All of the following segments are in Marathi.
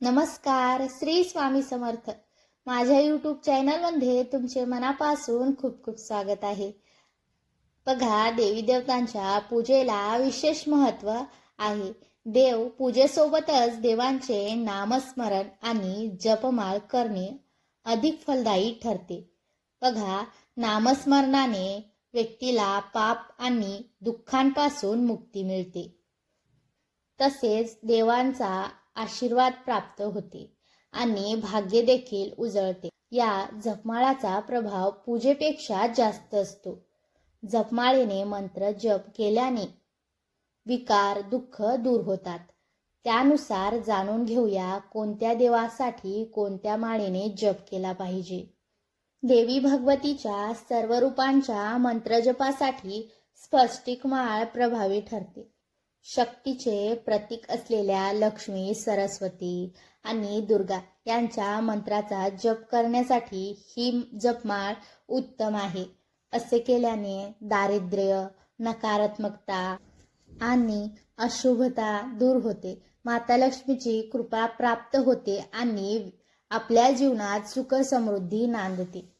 नमस्कार श्री स्वामी समर्थ. माझ्या यूट्यूब चॅनलमध्ये तुमचे मनापासून खूप खूप स्वागत आहे. बघा देवी देवतांच्या पूजेला विशेष महत्त्व आहे. देव पूजेसोबतच देवांचे नामस्मरण आणि जपमाळ करणे अधिक फलदायी ठरते. बघा नामस्मरणाने व्यक्तीला पाप आणि दुःखांपासून मुक्ती मिळते. तसेच देवांचा आशीर्वाद प्राप्त होते आणि भाग्य देखील उजळते. या जपमाळाचा प्रभाव पूजेपेक्षा जास्त असतो. जपमाळेने मंत्र जप केल्याने विकार दुःख दूर होतात. त्यानुसार जाणून घेऊया कोणत्या देवासाठी कोणत्या माळेने जप केला पाहिजे. देवी भगवतीच्या सर्व रूपांच्या मंत्रजपासाठी स्पष्टिक माळ प्रभावी ठरते. शक्तीचे प्रतीक असलेल्या लक्ष्मी सरस्वती आणि दुर्गा यांच्या मंत्राचा जप करण्यासाठी ही जपमाळ उत्तम आहे. असे केल्याने दारिद्र्य नकारात्मकता आणि अशुभता दूर होते. माता लक्ष्मीची कृपा प्राप्त होते आणि आपल्या जीवनात सुख समृद्धी नांदते.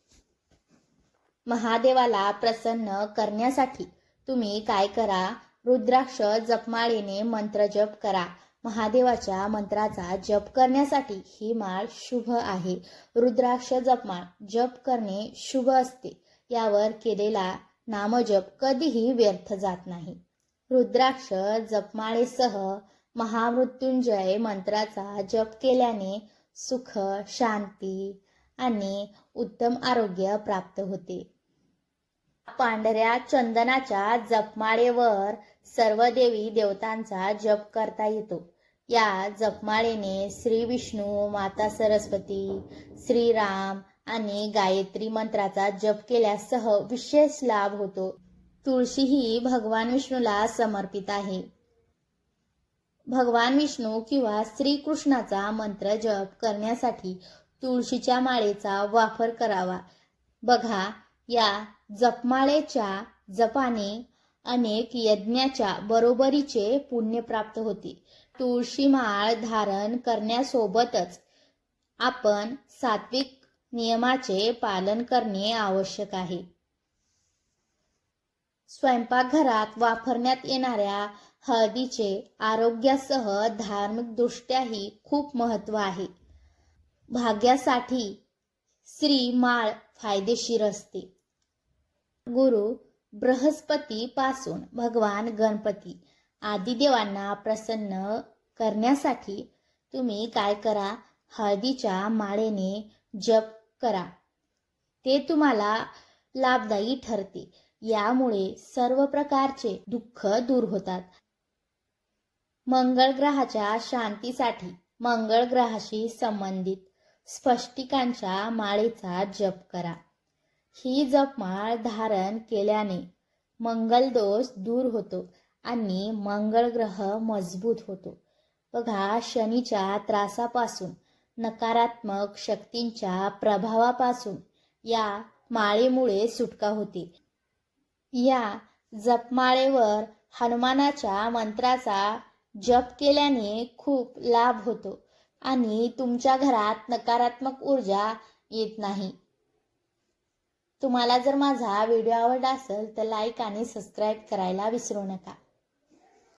महादेवाला प्रसन्न करण्यासाठी तुम्ही काय करा? रुद्राक्ष जपमाळेने मंत्र जप करा. महादेवाच्या मंत्राचा जप करण्यासाठी ही माळ शुभ आहे. रुद्राक्ष जपमाळ जप करणे शुभ असते. यावर केलेला नामजप कधीही व्यर्थ जात नाही. रुद्राक्ष जपमाळेसह महामृत्युंजय मंत्राचा जप केल्याने सुख शांती आणि उत्तम आरोग्य प्राप्त होते. पांढऱ्या चंदनाच्या जपमाळेवर सर्व देवी देवतांचा जप करता येतो. या जपमाळेने श्री विष्णू माता सरस्वती श्रीराम आणि गायत्री मंत्राचा जप केल्यासह विशेष लाभ होतो. तुळशी ही भगवान विष्णूला समर्पित आहे. भगवान विष्णू किंवा श्रीकृष्णाचा मंत्र जप करण्यासाठी तुळशीच्या माळेचा वापर करावा. बघा या जपमाळेच्या जपाने अनेक यज्ञाच्या बरोबरीचे पुण्य प्राप्त होते. तुळशी माळ धारण करण्यासोबतच आपण सात्विक नियमाचे पालन करणे आवश्यक आहे. स्वयंपाकघरात वापरण्यात येणाऱ्या हळदीचे आरोग्यासह धार्मिक दृष्ट्याही खूप महत्त्व आहे. भाग्यासाठी श्री माळ फायदेशीर असते. गुरु बृहस्पती पासून भगवान गणपती आदिदेवांना प्रसन्न करण्यासाठी तुम्ही काय करा? हळदीच्या माळेने जप करा. ते तुम्हाला लाभदायी ठरते. यामुळे सर्व प्रकारचे दुःख दूर होतात. मंगळ ग्रहाच्या शांतीसाठी मंगळ ग्रहाशी संबंधित स्पष्टिकांच्या माळेचा जप करा. ही जपमाळ धारण केल्याने मंगल दोष दूर होतो आणि मंगळ ग्रह मजबूत होतो. बघा शनीच्या त्रासापासून नकारात्मक शक्तींच्या प्रभावापासून या माळेमुळे सुटका होते. या जपमाळेवर हनुमानाच्या मंत्राचा जप केल्याने खूप लाभ होतो आणि तुमच्या घरात नकारात्मक ऊर्जा येत नाही. तुम्हाला जर माझा व्हिडिओ आवडला असेल तर लाईक आणि सबस्क्राईब करायला विसरू नका.